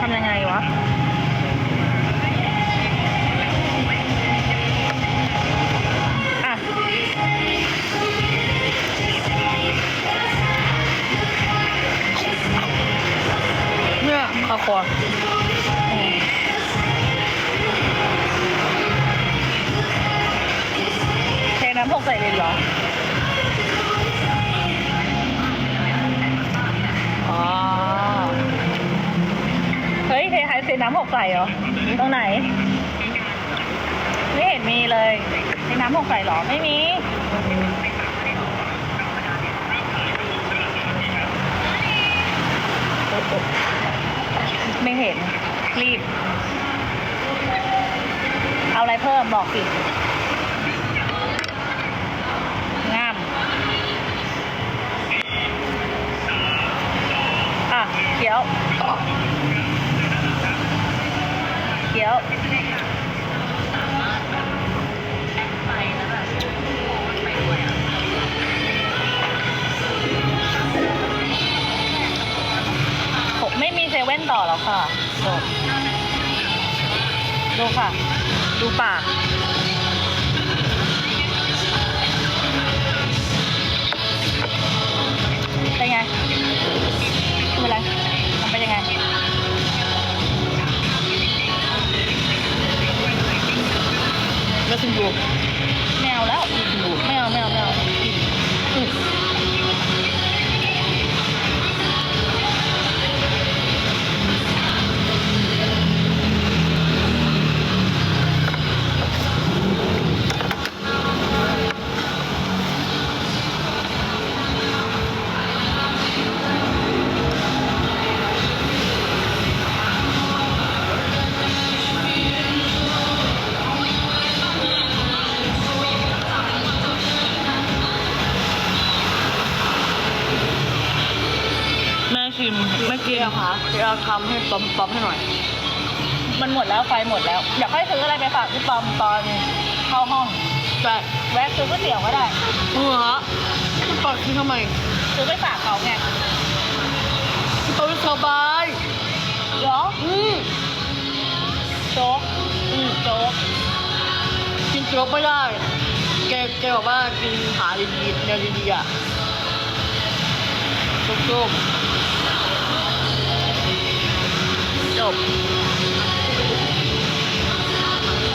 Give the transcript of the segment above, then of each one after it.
ทำยังไงวะ กใส่เหรอ ตรงไหน ไม่เห็นมีเลยในน้ำหกใส่เหรอ ไม่มีไม่เห็นรีบ เอาอะไรเพิ่มบอกสิ ดูค่ะ ดูปาก เป็นไงคืออะไรมันเป็นยังไงแล้ ชิมเมื่อกี้เดี๋ยวค่ะเดี๋ยวทำให้ปั๊มปั๊มให้หน่อย มันหมดแล้วไฟหมดแล้วอยากให้ซื้ออะไรไปฝากพี่ปอมตอนเข้าห้องแต่แวะซื้อก๋วยเตี๋ยวก็ได้เออฮะพี่ปอคิดทำไมซื้อไปฝากเขาไงพี่ปอไม่สบายเหรออืมโจ๊กอืมโจ๊กกินโจ๊กไม่ได้แกแกบอกว่ากินหาดีๆแนวดีๆอะ ส้ม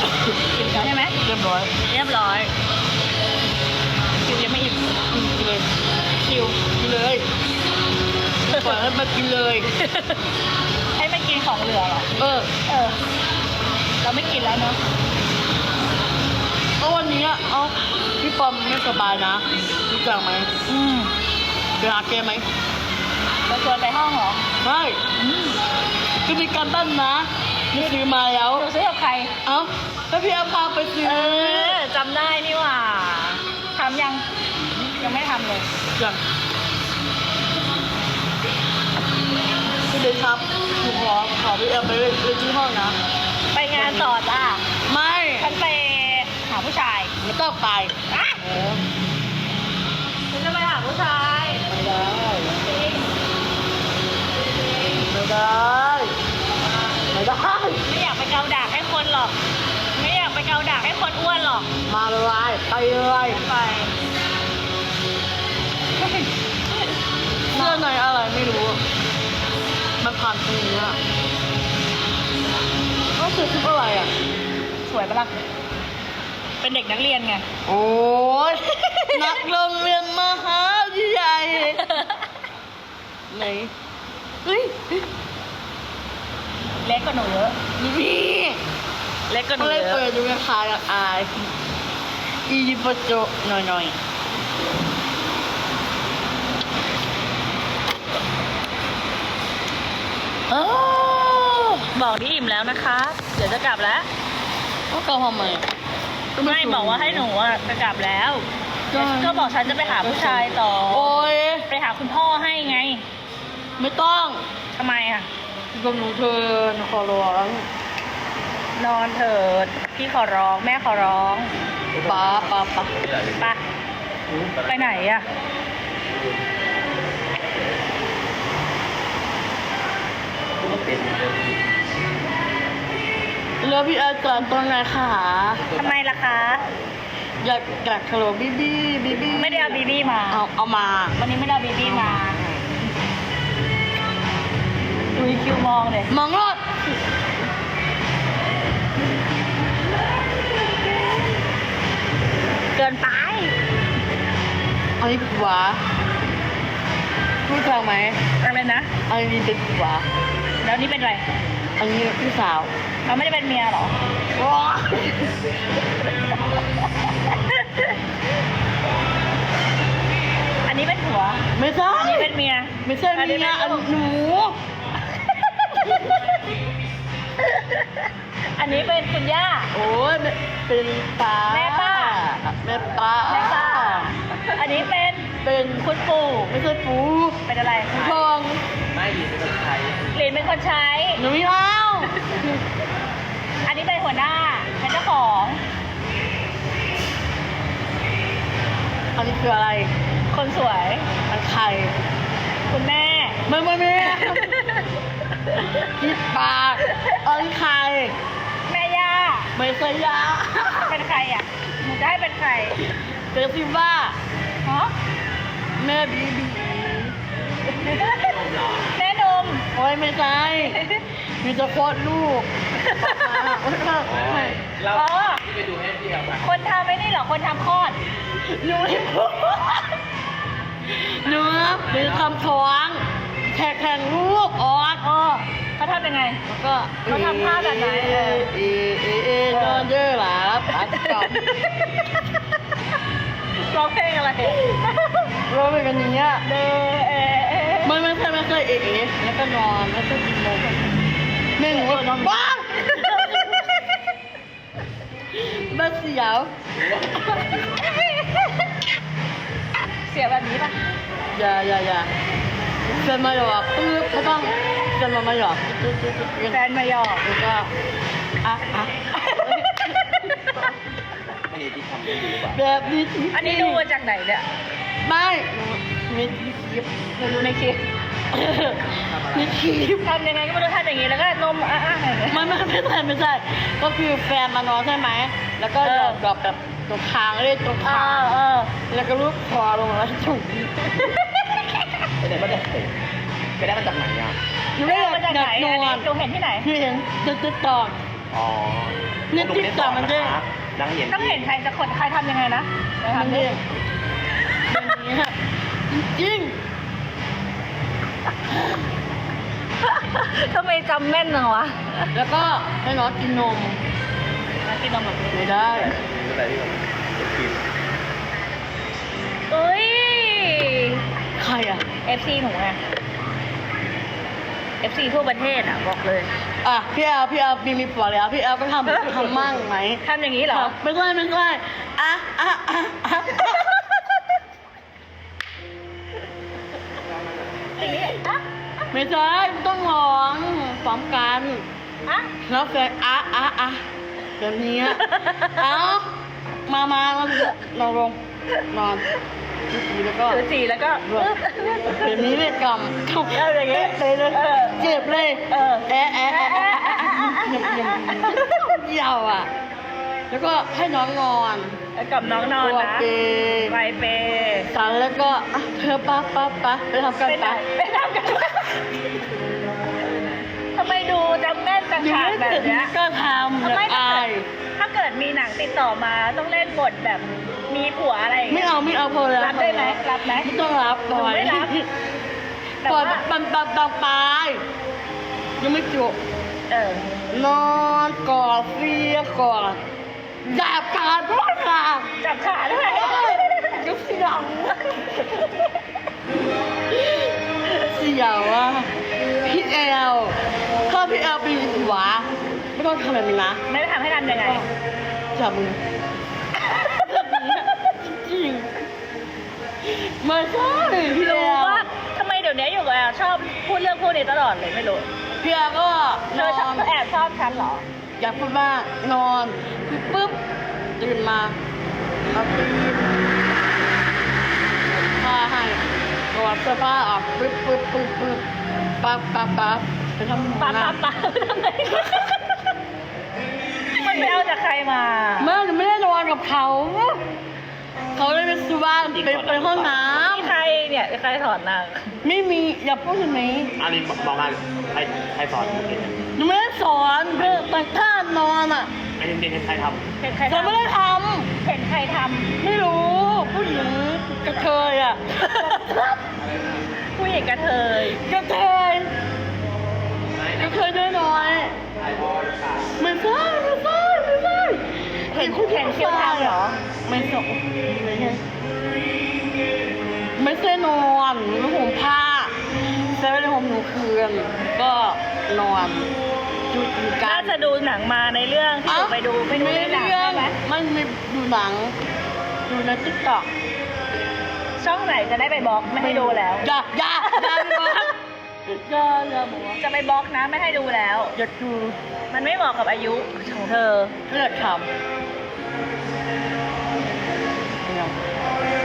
จบกินใช่ไหมๆเรียบร้อย เรียบร้อยคิวยังไม่อิ่มกินเลยคิวกินเลยปล่อยให้มากินเลย ให้ไม่กินของเหลือเหรอเออ เออ เราไม่กินแล้วเนาะก็วันนี้อะเอ้าพี่ปอมไม่สบายนะรู้จักไหมอืมไปหาแกไหมเราชวนไปห้องเหรอ ใช่ อืมก็มีการบ้านนะนี่ซื้อมาแล้ว เราซื้อกับใคร เอ้าแล้วพี่อาพาไปซื้อเออจำได้นี่หว่าทำยัง ยังไม่ทำเลยอย่างพี่เดชครับหนูขอขอพี่เอลไปเลยที่ห้องนะ ไปงานต่อจ้าไม่ฉันไปหาผู้ชายไม่ต้องไปอะเออฉันจะไปหาผู้ชายไม่ได้จริงไม่ได้ มาเลยไปเลยไปเสื้อในอะไรไม่รู้อะมันผ่านตรงนี้อะก็คือชุดอะไรอะ สวยปะล่ะเป็นเด็กนักเรียนไง โอ้ยนักโรงเรียนมหาวิทยาลัยไหนเฮ้ยเล็กกว่าหนูเยอะนี่ เล็กกว่าหนูอะไรเยเปิอะดดูราคาอายอียิปต์โจหน่อยหน่อยโอ้บอกที่อิ่มแล้วนะคะ เดี๋ยวจะกลับแล้วๆก็เกาทำไมไม่บอกว่าให้หนูอะจะกลับแล้วก็ก็บอกฉันจะไปหาผู้ชายต่อ โอ้ยไปหาคุณพ่อให้ไงไม่ต้องทำไมอะกับหนูเธอขอร้อง นอนเถิด พี่ขอร้อง แม่ขอร้องป้าป้าป้าไปไปไหนอะเป็นเรื่องที่แล้วพี่อาจารย์ตรงไหนคะทำไมล่ะคะ อยากอยากฮัลโหลบีบีบีบีไม่ได้เอาบีบี้มา เอาเอามา วันนี้ไม่ได้เอาบีบี้มาดูอีคิวมองเลย มองรถ กินไปอันนี้ผัวพูดฟังไหมอะไรนะอันนี้เป็นผัวแล้วนี่เป็นอะไร อันนี้พี่สาวเราไม่ได้เป็นเมียเหรอว้าอันนี้เป็นผัว ไม่ใช่อันนี้เป็นเมีย ไม่ใช่อันนี้เมียเป็นอันลูกหนู อันนี้เป็นคุณย่า โอ้ยเป็นป้าแม่ป้า แม่ป้าแม่ป้า อันนี้เป็นเป็นคุณปู่ไม่ใช่ปูเป็นอะไรทองไม่ดีเป็นคนไทยหลินเป็นคนใช้ หนูไม่เอาอันนี้เป็นหัวหน้าเป็นเจ้าของ อันนี้คืออะไร คนสวย อันไข่คุณแม่ไม่ไม่ไม่คิดปากอันไข่แม่ย่า ไม่ใช่ยาเป็นใครอะหนูจะให้เป็นใครเจอซิว่าฮะแม่บีบีแม่นมโอ้ยไม่ใช่มีจะคลอดลูกเราอ๋อที่ไปดูให้พี่เอาไปคนทำไม่นี่เหรอ คนทำคลอดหนูไม่พูดหนูหนูทำท้องแข่งแข่งลูกออดอ๋อ เขาทำยังไง แล้วก็เขาทำท่าแบบไหนเอเอเอเอเดินเยอะหลาปัดกลับร้องเพลงอะไรเราเป็นกันอย่างเงี้ยเดเอเอไม่ไม่ใช่ไม่ใช่เอเอแล้วก็นอนแล้วก็กินนมหนึ่งวันนอนบ้างบ้าเสียวเสียแบบนี้ป่ะอย่าอย่าอย่าเกินมาหยอกปึ๊บแล้วก็เกินมามาหยอกตึ๊ดตึ๊ดตึ๊ดตึ๊ดแฟนมาหยอก แล้วก็อะอะอันนี้ที่ทำได้ดีหรือเปล่าแบบนี้จริงๆอันนี้ดูมาจากไหนเนี่ย ไม่มีที่คลิปหนูดูในคลิปมีคลิป ทำยังไงก็ไม่รู้ทำอย่างนี้แล้วก็นมอะอะอย่างเงี้ย ไม่ไม่ไม่ใช่ไม่ใช่ก็คือแฟนมานอนใช่ไหม แล้วก็เอหยออกกับแบบตรงคางเรียกตรงเอคางอเออ แล้วก็ลูบคอลงแล้วจุกไปไหนมาจากไหนไปได้มาจากไหนอะ หนูไม่อยากมาจากอไหนยากนอันอนี้นดูเห็นที่ไหนพี่เห็นตึ๊ดตึ๊ดตอกอ๋อเนี่ยห TikTok มันเด้งดังเห็นต้องเห็นใครจะคนใครทำยังไงนะเดี๋ยวมันทำดิเด้งอย่างนี้ฮะจริงทำไมจำแม่นจังวะๆแล้วก็ให้น้องกินนมมากินนมแบบนี้ไม่ได้อะไรที่แบบกินเอ้ย ใครอะ FC หนูไง FC ทั่วประเทศอะบอกเลย อะพี่แอลพี่แอลมีมีผัวแล้วพี่แอลก็ทำทำมั่งไหมทำอย่างนี้เหรอ ไม่ใช่ไม่ใช่อะอะอะอะอย่างนี้อะไม่ใช่ต้องร้องพร้อมกันอะแล้วแฟนอะอะอะแบบนี้อะเอ้ามามามาลองลง นอนทีแล้วก็ถือสีแล้วก็แบบแบบนี้เลยกำเอาอย่างงี้เลยเลยเออเจ็บเลยเออแอะแอะแอะแอะแอะเหยียบเหยียบเหยียบอะ แล้วก็ให้น้องนอนแล้วกับน้องนอนตัวนะเปย์ไปเปย์สันแล้วก็อะเธอป้าป้าป้าไปทำกันไปไหนป้าไปทำกันทำไมดูจำแม่นจังอยู่ฉากไม่แบบถึงเนี้ยก็ทำทำอไมยากถ้าอาเกิดยถ้าเกิดมีหนังติดต่อมาต้องเล่นบทแบบ มีผัวอะไรอย่างไม่เงี้ยเอาไม่เอาพอแล้วรับได้ไหมรับไหม ไม่ต้องรับหนูไม่รับ แต่ก่อนว่าปันปันปันปลายยังไม่จบเออนอนกอดเสียกอดจับขาดพ่อขาดจับขาด้วยยุบเสียวเสียวอะพี่แอลถ้าพี่แอลเป็นหัวไม่ต้องทำแบบนี้นะไม่ได้ทำให้ทำยังไงจับมือ ไม่ใช่พี่แอรู้ลว่าทำไมเดี๋ยวนี้อยู่กับแอลชอบพูดเรื่องพวกนี้ตลอดเลยไม่รู้พี่แอลก็เธนออชอบนแอบชอบฉันเหรอ อยากพูดว่านอนคือปุ๊บตื่นมาเอาตีนผ้าให้กอดเสื้อผ้าออกปุ๊บปุ๊บปุ๊บปุ๊บปั๊บปั๊บปั๊บไปทำปางาปานปาทำไมมันไปเอาจากใครมา แม่หนูไม่ได้นอนกับเขา เขาเลยไปซื้อบ้านไปไปห้องน้นี่ใครเนี่ยใครถอนนางำไม่มีอย่าพูดถึงไหมอันนี้บอกมาใครใครสอนเมื่อกี้เนี่ยหนูไม่ได้สอนเพื่อแต่ท่านอนอะไอ้จริงๆใครทเห็นใครฉันไม่ทำได้ทเห็นใครทำไม่รู้ผู้หญิงกระเทยอะำผู้หญิงกระเทยกระเทยกระเทยน้อยๆไม่ใช่ไม่ใช่ไม่ใช่ เห็นเห็นคิวทำเหรอ ไม่ส่งไม่ใช่นอนหนูห่มผ้าเซเว่นห่มหนูคืนก็นอนจุดอยู่กัน่านจะดูหนังมาในเรื่องที่หนูไปดูไปดูในหนังเรื่อใช่งไหมมันมีดูหนัง ดูในติ๊กต็อกช่องไหนจะได้ไปบล็อกไม่ให้ดูแล้วอย่าอย่าอย่าไปบอกอย่าอย่าบอกว่าจะไปบล็อกนะไม่ให้ดูแล้วอย่าดูมันไม่เหมาะกับอายุของเธอเลือดทำ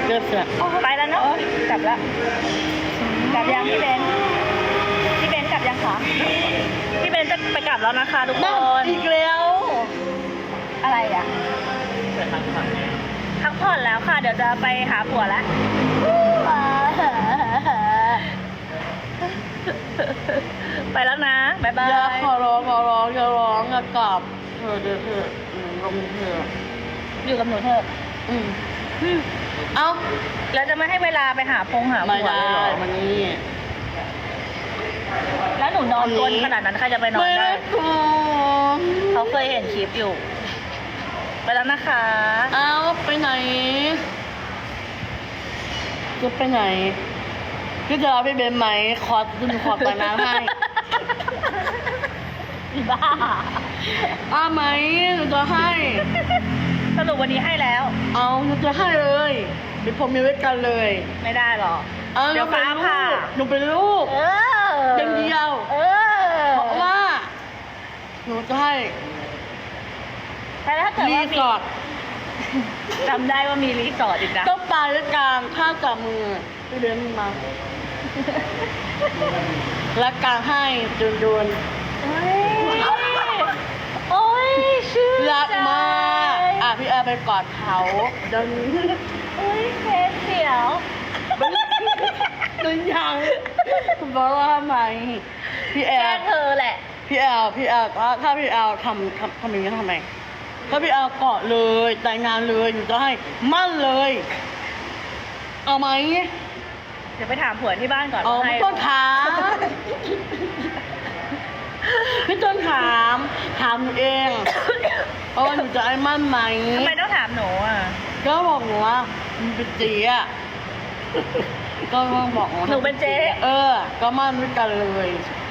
เลือดเสือกไปแล้วเนาะกลับแล้วกลับยังพี่เบนพี่เบนกลับยังคะพี่เบนจะไปกลับแล้วนะคะทุกคนั่นนอีกแล้วอะไรอะำเป็นทางผ่านเนี่ยพักผ่อนแล้วค่ะ เดี๋ยวจะไปหาผัวแล้วไปแล้วนะบ๊ายบาอย่ายขอร้องขอร้องอย่าร้องอย่ากลับเธอเดี๋ยวเธออืมลงเธออยู่กับหนูเถอะอืม เอ้าแล้วจะไม่ให้เวลาไปหาพงหาไม่ผัวได้เลยเหรอวันนี้แล้วหนูนอนกลนวันนี้ขนาดนั้นใครจะไปนอนไม่ได้ได้กลัวเขาเคยเห็นคลิปอยู่ ไปแล้วนะคะ เอ้าไปไหน จะไปไหนก็จะเอาไปเบนไหม ขอคุณขอตังน้ำให้ อีบ้า อ้าไหมหนูจะให้ สรุปวันนี้ให้แล้ว เอาหนูจะให้เลยเป็นผมมีไว้กันเลยไม่ได้หรอเอาเดี๋ยวหนูเป็นฟ้าลูผ่ากหนูเป็นลูกเอออย่างเดียว เออเพราะว่า หนูจะให้แต่ถ้าเกิดรีว่ามีสอร์ทจำได้ว่ามีรีสอร์ทอีกนะ ต้องไปด้วยกันถ้าจับมือไปเดินมา และการให้จนโดนโอ้ยโอ้ยชื่อ รักมาก ใจ อะพี่แอร์ไป กอดเขาเดินโอ้ยเคสเสียวเดินยังบอกว่าทำไมพี่แอแกล้ร์งเธอแหละ พี่แอลพี่แอลถ้าถ้าพี่แอลทำทำทำอย่างนี้ทำไมถ้าพี่แอลเกาะเลยแต่งงานเลยหนูจะให้มั่นเลย เอาไหมเดี๋ยวไปถามผัวที่บ้านก่อนเอาว่าให้ไม่ต้องถามพี่ต้นถามถามหนูเองเออหนูจะให้มั่นไหม ทำไมต้องถาม หนูอะ ก็บอกหนูว่าหนูเป็นเจ๊อะก็บอกหนูเป็นเจ๊ เออ ก็มั่นด้วยกันเลย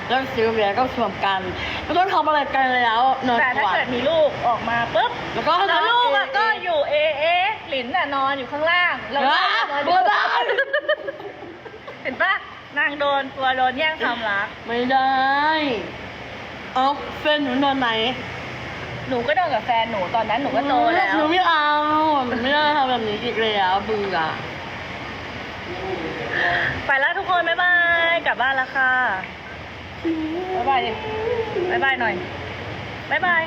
แล้วซื้อแหวนก็สวมกันไม่ต้องทำอะไรกันแล้วนอนแต่ถ้าก่อนเกิดมีลูกออกมาปุ๊บแล้วก็แล้วลูกอะเก็อยู่เอเอหลินน่ะนอนอยู่ข้างล่างแล้วอะนอนบ่ได้เห็นปะนางโดนกลัวโดนแย่งความรัก ไม่ได้ เอาแฟนหนูนอนไหน หนูก็นอนกับแฟนหนูตอนนั้นหนูก็โตแล้ว หนูไม่เอาหนูไม่ได้ทำแบบนี้อีกแล้วเบื่อไปแล้วทุกคนบ๊ายบายกลับบ้านแล้วค่ะบ๊ายบายดิบ๊ายบายหน่อยบ๊ายบาย